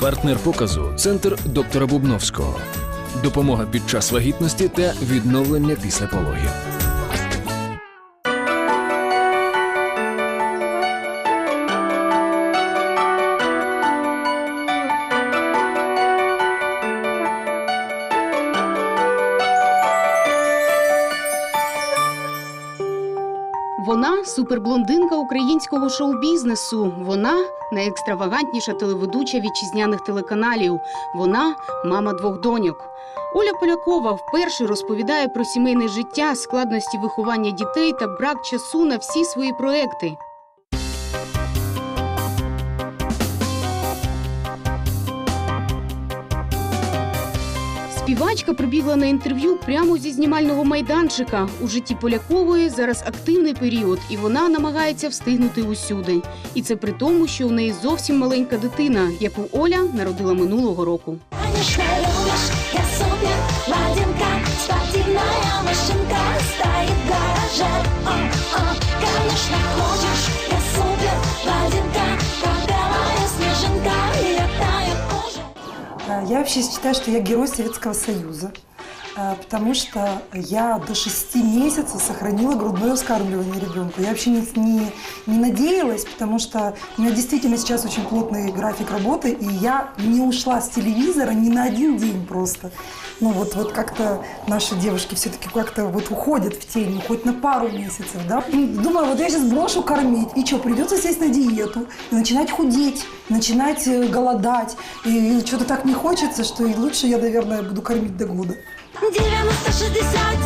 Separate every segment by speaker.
Speaker 1: Партнер показу центр доктора Бубновського. Допомога під час вагітності та відновлення після пологів.
Speaker 2: Вона суперблондинка українського шоу-бізнесу. Вона найекстравагантніша телеведуча вітчизняних телеканалів. Вона мама двох доньок. Оля Полякова вперше розповідає про сімейне життя, складності виховання дітей та брак часу на всі свої проекти. Співачка прибігла на інтерв'ю прямо зі знімального майданчика. У житті Полякової зараз активний період, і вона намагається встигнути усюди. І це при тому, що у неї зовсім маленька дитина, яку Оля народила минулого року.
Speaker 3: Я
Speaker 4: вообще считаю, что я герой Советского Союза, потому что я до шести месяцев сохранила грудное вскармливание ребенка. Я вообще не, не, не надеялась, потому что у меня действительно сейчас очень плотный график работы, и я не ушла с телевизора ни на один день просто. Ну вот, вот как-то наши девушки все-таки как-то вот уходят в тень, хоть на пару месяцев, да. Думаю, вот я сейчас брошу кормить, и что, придется сесть на диету, и начинать худеть, начинать э, голодать. И, и что-то так не хочется, что и лучше я, наверное, буду кормить до года.
Speaker 3: 90, 60,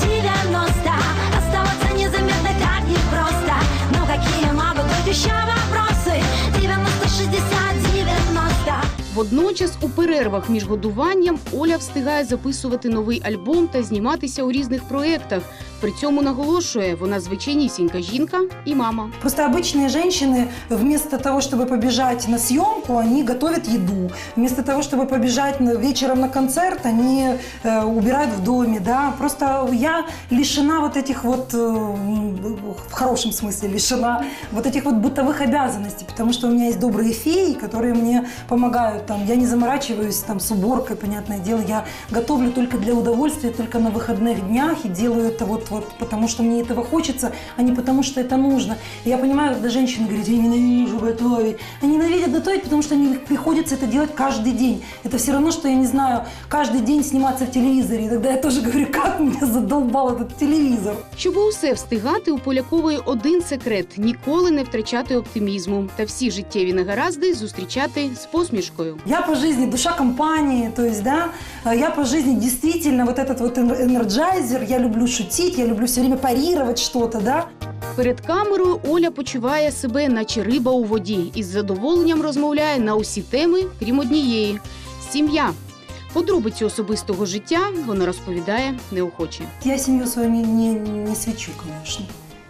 Speaker 3: 90 Оставаться незаметно так непросто Но какие могут быть еще вопросы? 90, 60, 90
Speaker 2: Водночас, у перервах між годуванням Оля встигає записувати новий альбом та зніматися у різних проєктах. При цьому наголошує, вона звичайнісінька жінка і мама.
Speaker 4: Просто обычные женщины вместо того, чтобы побежать на съемку, они готовят еду. Вместо того, чтобы побежать на- вечером на концерт, они э, убирают в доме, да. Просто я лишена вот этих вот, э, м, в хорошем смысле лишена, вот этих вот бытовых обязанностей, потому что у меня есть добрые феи, которые мне помогают там. Я не заморачиваюсь там с уборкой, понятное дело. Я готовлю только для удовольствия, только на выходных днях и делаю это вот, вот потому, что мне этого хочется, а не потому, что это нужно. И я понимаю, когда женщины говорят, я ненавижу готовить. Они ненавидят готовить, потому что они приходится это делать каждый день. Это все равно, что, я не знаю, каждый день сниматься в телевизоре. И тогда я тоже говорю, как меня задолбал этот телевизор.
Speaker 2: Щоб усе встигати, у Полякової один секрет ніколи не втрачати оптимізму та всі життєві негаразди зустрічати з посмішкою.
Speaker 4: Я по жизни душа компании, то есть, да, э, я по жизни действительно вот этот вот эн- энерджайзер, я люблю шутить, я люблю все время парировать что-то, да.
Speaker 2: Перед камерою Оля почуває себе, наче риба у воді, і з задоволенням розмовляє на усі теми, крім однієї сім'я. Подробиці особистого життя вона розповідає неохоче.
Speaker 4: Я семью свою не, не, не свечу, конечно.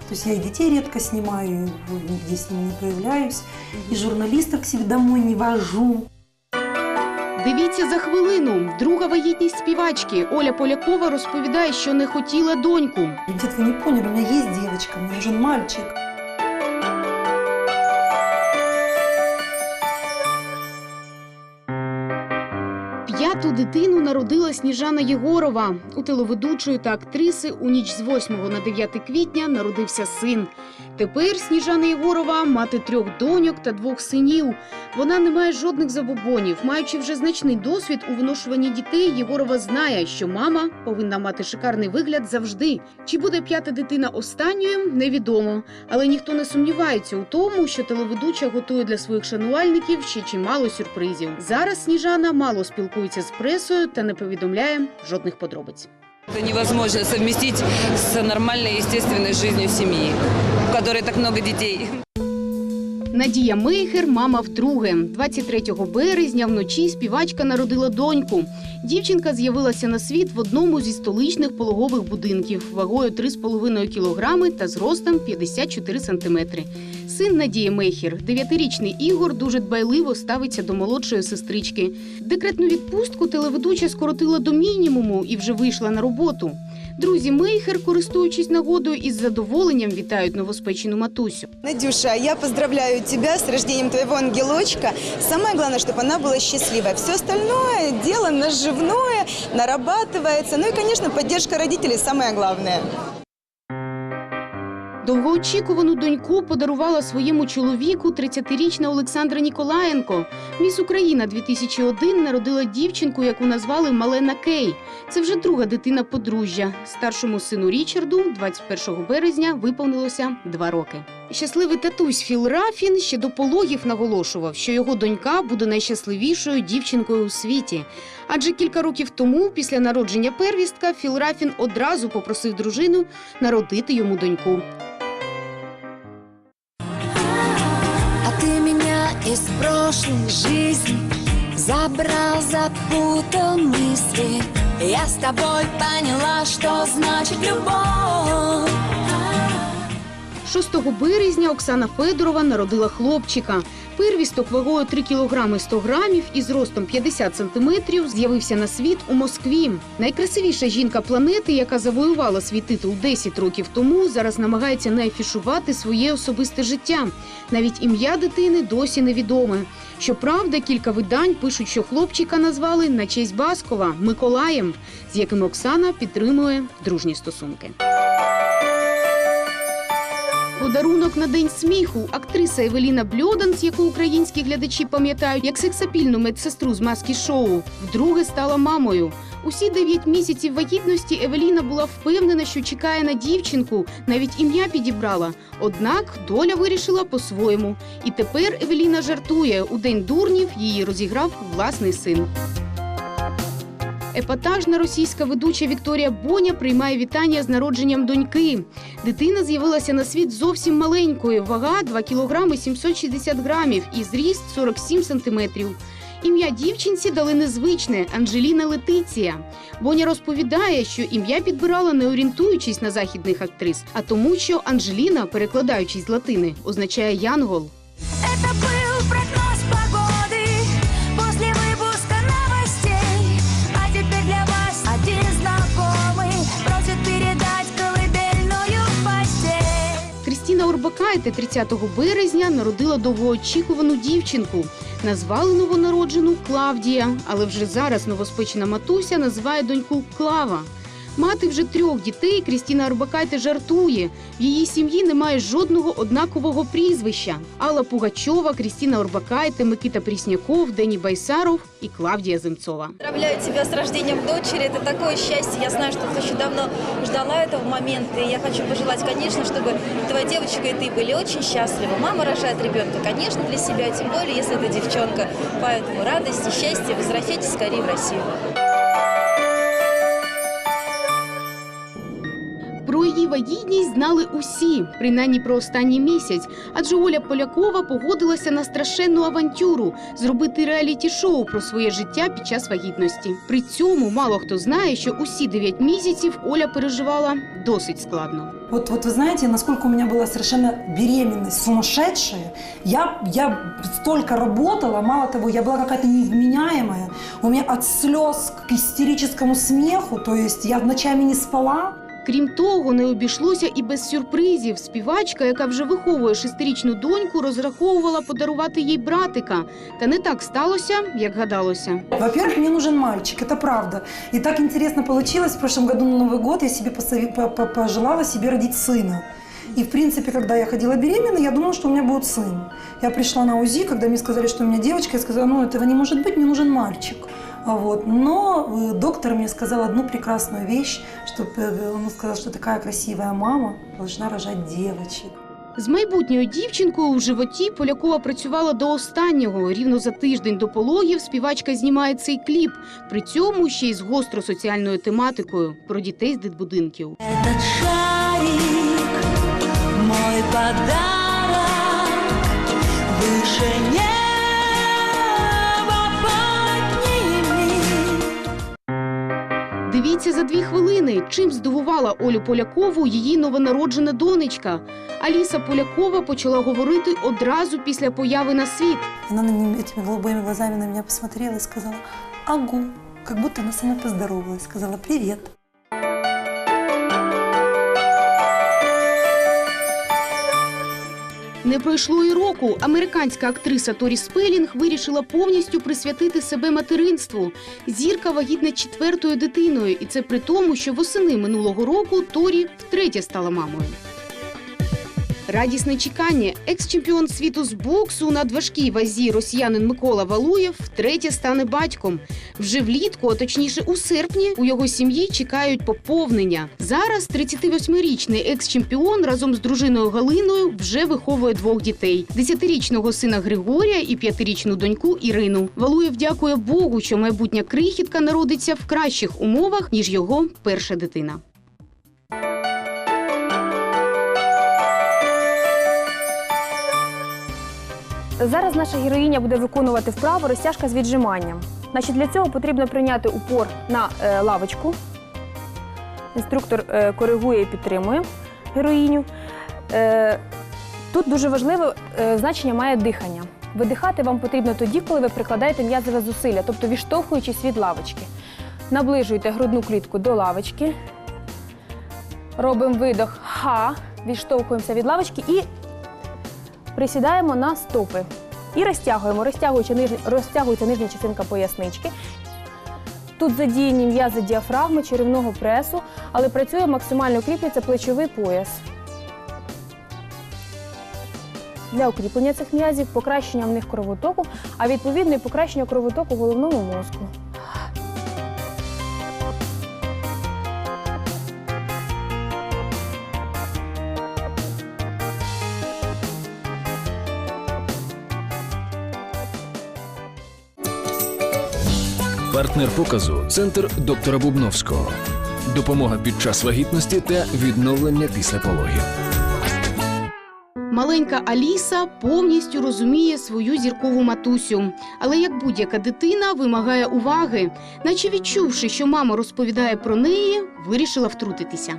Speaker 4: То я и детей редко снимаю, и нигде не появляюсь, и журналистов к себе домой не вожу.
Speaker 2: Дивіться за хвилину. Друга вагітність співачки Оля Полякова розповідає, що не хотіла доньку.
Speaker 4: Где-то вы не поняли, у меня есть девочка, мне нужен мальчик.
Speaker 2: П'яту дитину народила Сніжана Єгорова. У телеведучої та актриси у ніч з 8 на 9 квітня народився син. Тепер Сніжана Єгорова мати трьох доньок та двох синів. Вона не має жодних забобонів. Маючи вже значний досвід у виношуванні дітей, Єгорова знає, що мама повинна мати шикарний вигляд завжди. Чи буде п'ята дитина останньою, невідомо. Але ніхто не сумнівається у тому, що телеведуча готує для своїх шанувальників ще чимало сюрпризів. Зараз Сніжана мало спілкується з пресою та не повідомляє жодних подробиць.
Speaker 5: Это невозможно совместить с нормальной, естественной жизнью семьи, в которой так много детей.
Speaker 2: Надія Мейхер, мама вдруге. 23 березня вночі співачка народила доньку. Дівчинка з'явилася на світ в одному зі столичних пологових будинків вагою 3,5 кілограми та зростом 54 сантиметри. Син Надії Мейхер, дев'ятирічний Ігор, дуже дбайливо ставиться до молодшої сестрички. Декретну відпустку телеведуча скоротила до мінімуму і вже вийшла на роботу. Друзі Мейхер, користуючись нагодою, із задоволенням вітають новоспечену матусю.
Speaker 6: Надюша, я поздравляю тебя с рождением твоего ангелочка. Самое главное, чтобы она была счастливой. Все остальное дело наживное, нарабатывается. Ну и, конечно, поддержка родителей самое главное.
Speaker 2: Довгоочікувану доньку подарувала своєму чоловіку 30-річна Олександра Ніколаєнко. Міс Україна 2001 народила дівчинку, яку назвали Малена Кей. Це вже друга дитина подружжя. Старшому сину Річарду 21 березня виповнилося два роки. Щасливий татусь Філ Рафін ще до пологів наголошував, що його донька буде найщасливішою дівчинкою у світі. Адже кілька років тому, після народження первістка, Філ Рафін одразу попросив дружину народити йому доньку.
Speaker 3: Прошлой жизни Забрал, запутал мысли Я с тобой поняла, что значит любовь
Speaker 2: 6 березня Оксана Федорова народила хлопчика. Первісток вагою 3 кілограми 100 грамів і зростом 50 сантиметрів з'явився на світ у Москві. Найкрасивіша жінка планети, яка завоювала свій титул 10 років тому, зараз намагається не афішувати своє особисте життя. Навіть ім'я дитини досі невідоме. Щоправда, кілька видань пишуть, що хлопчика назвали на честь Баскова Миколаєм, з яким Оксана підтримує дружні стосунки. Подарунок на день сміху. Актриса Евеліна Бльоданс, яку українські глядачі пам'ятають як сексапільну медсестру з маски шоу, вдруге стала мамою. Усі дев'ять місяців вагітності Евеліна була впевнена, що чекає на дівчинку, навіть ім'я підібрала. Однак доля вирішила по-своєму. І тепер Евеліна жартує. У день дурнів її розіграв власний син. Епатажна російська ведуча Вікторія Боня приймає вітання з народженням доньки. Дитина з'явилася на світ зовсім маленькою, вага 2 кілограми 760 грамів і зріст 47 сантиметрів. Ім'я дівчинці дали незвичне Анжеліна Летиція. Боня розповідає, що ім'я підбирала не орієнтуючись на західних актрис, а тому, що Анжеліна, перекладаючись з латини, означає янгол. Орбакайте 30 березня народила довгоочікувану дівчинку. Назвали новонароджену Клавдія, але вже зараз новоспечена матуся називає доньку Клава. Мати вже трьох дітей Крістіна Орбакайте жартує. В її сім'ї немає жодного однакового прізвища. Алла Пугачова, Крістіна Орбакайте, Микита Прісняков, Дені Байсаров і Клавдія Земцова.
Speaker 7: Поздравляю тебя с рождением дочери. Это такое счастье. Я знаю, что ты очень давно ждала этого момента. И я хочу пожелать, конечно, чтобы твоя девочка и ты были очень счастливы. Мама рожает ребенка, конечно, для себя, тем более, если это девчонка. Поэтому радости, счастья, возвращайтесь скорее в Россию.
Speaker 2: Про її вагітність знали усі, принаймні про останній місяць. Адже Оля Полякова погодилася на страшенну авантюру зробити реаліті-шоу про своє життя під час вагітності. При цьому мало хто знає, що усі 9 місяців Оля переживала досить складно.
Speaker 4: Вот, вот вы знаете, насколько у меня была совершенно беременность сумасшедшая. Я, я столько работала, мало того, я была какая-то невменяемая. У меня от слез к истерическому смеху, то есть я ночами не спала.
Speaker 2: Крім того, не обійшлося і без сюрпризів. Співачка, яка вже виховує шестирічну доньку, розраховувала подарувати їй братика. Та не так сталося, як гадалося.
Speaker 4: Во-первых, мне нужен мальчик, это правда. И так интересно получилось, в прошлом году на Новый год я себе посови- по- по- пожелала себе родить сына. И, в принципе, когда я ходила беременна, я думала, что у меня будет сын. Я пришла на УЗИ, когда мне сказали, что у меня девочка, я сказала, ну, этого не может быть, мне нужен мальчик. А Вот. Но э, доктор мне сказал одну прекрасную вещь, что э, он сказал, что такая красивая мама должна рожать девочек.
Speaker 2: З майбутньою дівчинкою у животі Полякова працювала до останнього. Рівно за тиждень до пологів співачка знімає цей кліп. При цьому ще й з гостро соціальною тематикою про дітей з дитбудинків.
Speaker 3: Этот шарик Мой подарок Выше неба
Speaker 2: Дивіться за дві хвилини, чим здивувала Олю Полякову її новонароджена донечка. Аліса Полякова почала говорити одразу після появи на світ.
Speaker 4: Вона на ним этими голубими глазами на мене посмотрела і сказала «Агу», як будто вона сама поздоровалась, сказала «Привет».
Speaker 2: Не пройшло і року. Американська актриса Торі Спелінг вирішила повністю присвятити себе материнству. Зірка вагітна четвертою дитиною, і це при тому, що восени минулого року Торі втретє стала мамою. Радісне чекання. Екс-чемпіон світу з боксу на надважкій вазі росіянин Микола Валуєв втретє стане батьком. Вже влітку, а точніше у серпні, у його сім'ї чекають поповнення. Зараз 38-річний екс-чемпіон разом з дружиною Галиною вже виховує двох дітей: 10-річного сина Григорія і 5-річну доньку Ірину. Валуєв дякує Богу, що майбутня крихітка народиться в кращих умовах ніж його перша дитина.
Speaker 8: Зараз наша героїня буде виконувати вправу розтяжка з віджиманням. Значить, для цього потрібно прийняти упор на е, лавочку. Інструктор е, коригує і підтримує героїню. Е, тут дуже важливе е, значення має дихання. Видихати вам потрібно тоді, коли ви прикладаєте м'язове зусилля, тобто відштовхуючись від лавочки. Наближуйте грудну клітку до лавочки. Робимо видох ха, відштовхуємося від лавочки і присідаємо на стопи і розтягуємо, розтягується нижня частинка пояснички. Тут задіяні м'язи діафрагми, черевного пресу, але працює максимально укріплюється плечовий пояс. Для укріплення цих м'язів, покращення в них кровотоку, а відповідно і покращення кровотоку головному мозку.
Speaker 1: Партнер показу центр доктора Бубновського. Допомога під час вагітності та відновлення після пологів.
Speaker 2: Маленька Аліса повністю розуміє свою зіркову матусю, але як будь-яка дитина вимагає уваги, наче відчувши, що мама розповідає про неї, вирішила втрутитися.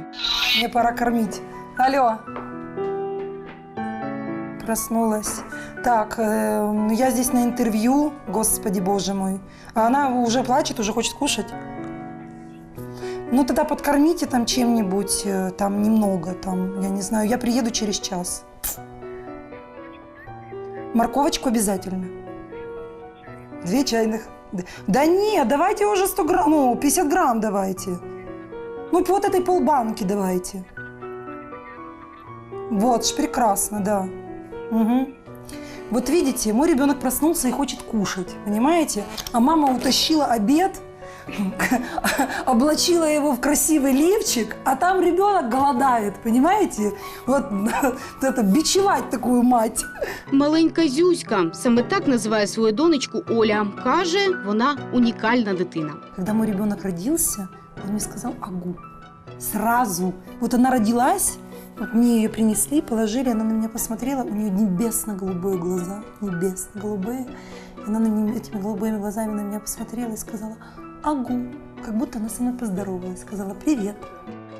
Speaker 4: Мне пора кормить. Алло. Проснулась. Так, э, я здесь на интервью, господи боже мой. А она уже плачет, уже хочет кушать. Ну тогда подкормите там чем-нибудь, э, там немного, там, я не знаю, я приеду через час. Морковочку обязательно. Две чайных. Да нет, давайте уже 100 грамм, ну, 50 грамм давайте. Ну, вот этой полбанки давайте. Вот, ж прекрасно, да. Мгм. Вот видите, мой ребенок проснулся и хочет кушать, понимаете? А мама утащила обед, облачила его в красивый лифчик, а там ребенок голодает, понимаете? Вот это бичевать такую мать.
Speaker 2: Маленька Зюська саме так називає свою донечку Оля. каже, вона унікальна дитина.
Speaker 4: Когда мой ребенок родился, он мне сказал «агу». Сразу. Вот она родилась, вот мне ее принесли, положили, она на меня посмотрела, у нее небесно-голубые глаза, небесно-голубые. И она на ним- этими голубыми глазами на меня посмотрела и сказала «агу», как будто она со мной поздоровалась, сказала «привет».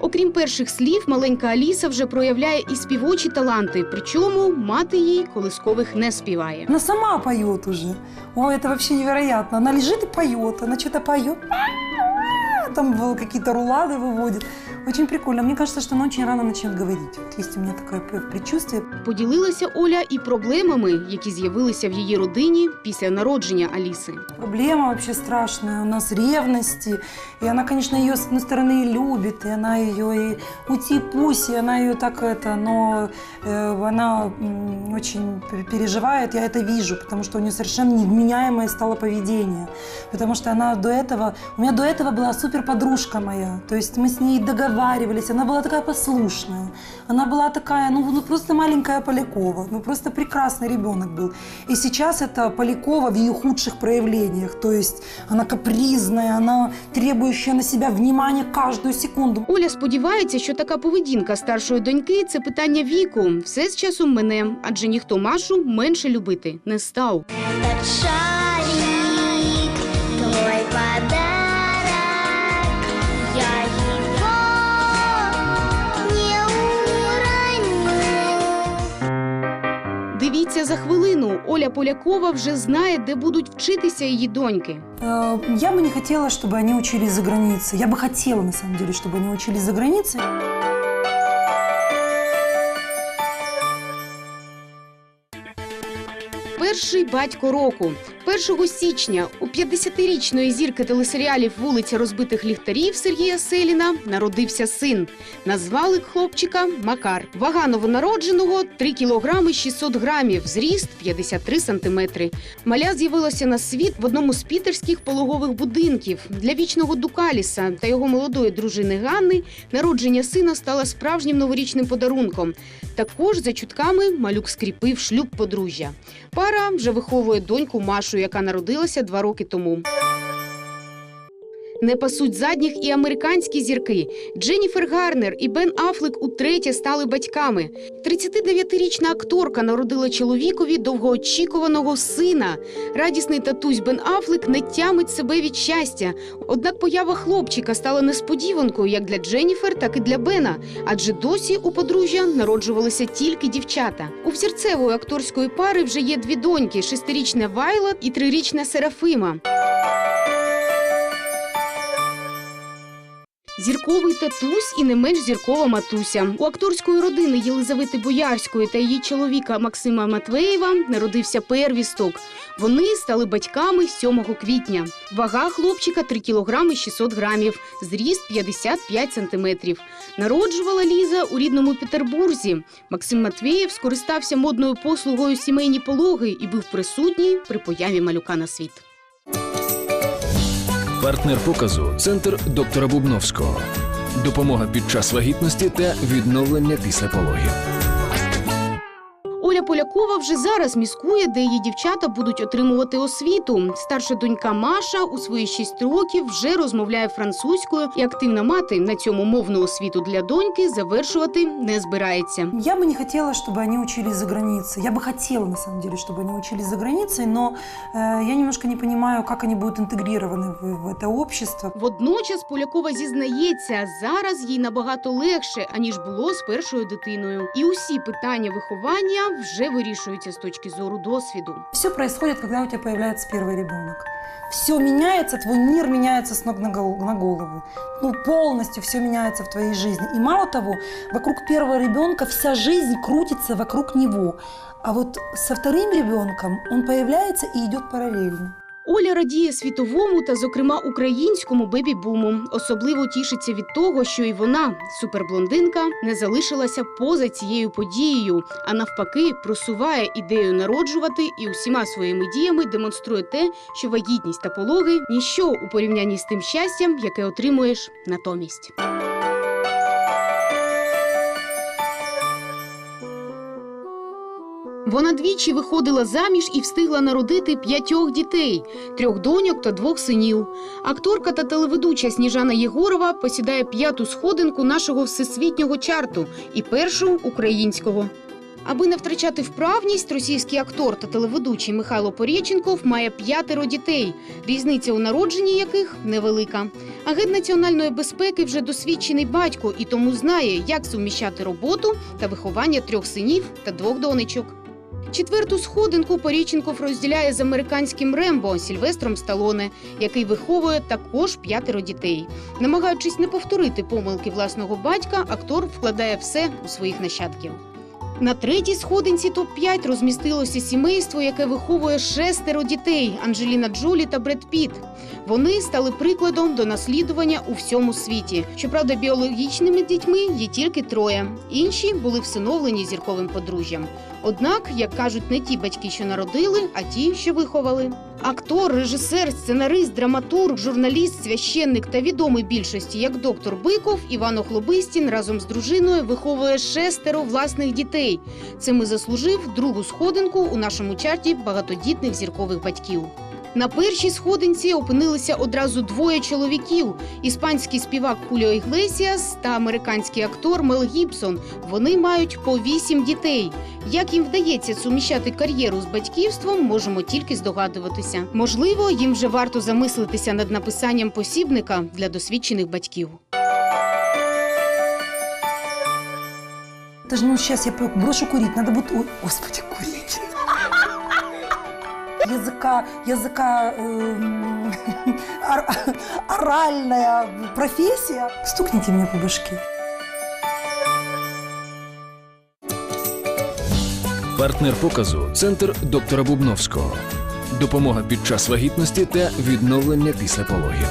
Speaker 2: Окрім перших слів, маленька Аліса вже проявляє і співочі таланти, причому мати їй колискових не співає.
Speaker 4: Она сама поет уже. Ой, это вообще невероятно. Она лежит и поет, она что-то поет. Там э, какие-то рулады выводит. Очень прикольно. Мне кажется, что она очень рано начнет говорить. Вот есть у меня такое пр- предчувствие.
Speaker 2: Поділилася Оля і проблемами, які з'явилися в її родині після народження Аліси.
Speaker 4: Проблема вообще страшная. У нас ревности. И она, конечно, ее, с одной стороны, и любит. И она ее и ути-пуси, она ее так это, но э, она м, очень пер- переживает. Я это вижу, потому что у нее совершенно невменяемое стало поведение. Потому что она до этого... У меня до этого была супер подружка моя. То есть мы с ней договаривались. Она была такая послушная. Она была такая, ну, ну просто маленькая Полякова. Ну, просто прекрасный ребенок был. И сейчас это Полякова в ее худших проявлениях. То есть она капризная, она требующая на себя внимания каждую секунду.
Speaker 2: Оля сподівається, що така поведінка старшої доньки це питання віку. Все з часом мине, адже ніхто Машу менше любити не став. Дивіться за хвилину. Оля Полякова вже знає, де будуть вчитися її доньки.
Speaker 4: Э, Я бы не хотела, чтобы они учились за границей. Я бы хотела, на самом деле, чтобы они учились за границей.
Speaker 2: Перший батько року. 1 січня у 50-річної зірки телесеріалів Вулиця розбитих ліхтарів Сергія Селіна народився син. Назвали хлопчика Макар. Вага новонародженого 3 кілограми 600 грамів, зріст 53 сантиметри. Маля з'явилася на світ в одному з пітерських пологових будинків. Для вічного Дукаліса та його молодої дружини Ганни народження сина стало справжнім новорічним подарунком. Також за чутками малюк скріпив шлюб подружжя. Пара вже виховує доньку Машу, яка народилася два роки тому. Не пасуть задніх і американські зірки. Дженніфер Гарнер і Бен Афлек утретє стали батьками. 39-річна акторка народила чоловікові довгоочікуваного сина. Радісний татусь Бен Афлек не тямить себе від щастя. Однак поява хлопчика стала несподіванкою як для Дженніфер, так і для Бена. Адже досі у подружжя народжувалися тільки дівчата. У взірцевої акторської пари вже є дві доньки: шестирічна Вайла і трирічна Серафима. Зірковий татусь і не менш зіркова матуся. У акторської родини Єлизавети Боярської та її чоловіка Максима Матвеєва народився первісток. Вони стали батьками 7 квітня. Вага хлопчика 3 кілограми 600 грамів, зріст 55 сантиметрів. Народжувала Ліза у рідному Петербурзі. Максим Матвеєв скористався модною послугою сімейні пологи і був присутній при появі малюка на світ.
Speaker 1: Партнер показу центр доктора Бубновського. Допомога під час вагітності та відновлення після пологів.
Speaker 2: Оля Полякова вже зараз міскує, де її дівчата будуть отримувати освіту. Старша донька Маша у свої 6 років вже розмовляє французькою, і активна мати на цьому мовну освіту для доньки завершувати не збирається.
Speaker 4: Я бы не хотела, чтобы они учились за границей. Я бы хотела, на самом деле, чтобы они учились за границей, но э, я немножко не понимаю, как они будут интегрированы в, в это общество.
Speaker 2: Водночас Полякова зізнається, зараз їй набагато легше аніж було з першою дитиною, і усі питання виховання Вже вирішуються з точки зору досвіду.
Speaker 4: Все происходит, когда у тебя появляется первый ребенок. Все меняется, твой мир меняется с ног на голову. Ну, полностью все меняется в твоей жизни. И мало того, вокруг первого ребенка вся жизнь крутится вокруг него. А вот со вторым ребенком он появляется и идет параллельно.
Speaker 2: Оля радіє світовому та, зокрема, українському бебі-буму. Особливо тішиться від того, що і вона, суперблондинка, не залишилася поза цією подією, а навпаки, просуває ідею народжувати і усіма своїми діями демонструє те, що вагітність та пологи ніщо у порівнянні з тим щастям, яке отримуєш натомість. Вона двічі виходила заміж і встигла народити п'ятьох дітей, трьох доньок та двох синів. Акторка та телеведуча Сніжана Єгорова посідає п'яту сходинку нашого всесвітнього чарту і першу українського. Аби не втрачати вправність, російський актор та телеведучий Михайло Порєченков має п'ятеро дітей, різниця у народженні яких невелика. Агент національної безпеки вже досвідчений батько і тому знає, як суміщати роботу та виховання трьох синів та двох донечок. Четверту сходинку Поріченков розділяє з американським Рембо Сільвестром Сталоне, який виховує також п'ятеро дітей. Намагаючись не повторити помилки власного батька, актор вкладає все у своїх нащадків. На третій сходинці топ-5 розмістилося сімейство, яке виховує шестеро дітей Анджеліна Джолі та Бред Піт. Вони стали прикладом до наслідування у всьому світі. Щоправда, біологічними дітьми є тільки троє. Інші були всиновлені зірковим подружжям. Однак, як кажуть, не ті батьки, що народили, а ті, що виховали. Актор, режисер, сценарист, драматург, журналіст, священник та відомий більшості, як доктор Биков, Іван Охлобистін разом з дружиною виховує шестеро власних дітей. Цим і заслужив другу сходинку у нашому чарті багатодітних зіркових батьків. На першій сходинці опинилися одразу двоє чоловіків: іспанський співак Хуліо Іглесіас та американський актор Мел Гібсон. Вони мають по вісім дітей. Як їм вдається суміщати кар'єру з батьківством, можемо тільки здогадуватися. Можливо, їм вже варто замислитися над написанням посібника для досвідчених батьків.
Speaker 4: Это же, ну, сейчас я брошу курить, надо будет... Ой, господи, курить Языка, языка, эм, ор- оральная профессия. Стукните меня по башке.
Speaker 1: Партнер показу центр доктора Бубновського. Допомога під час вагітності та відновлення після пологів.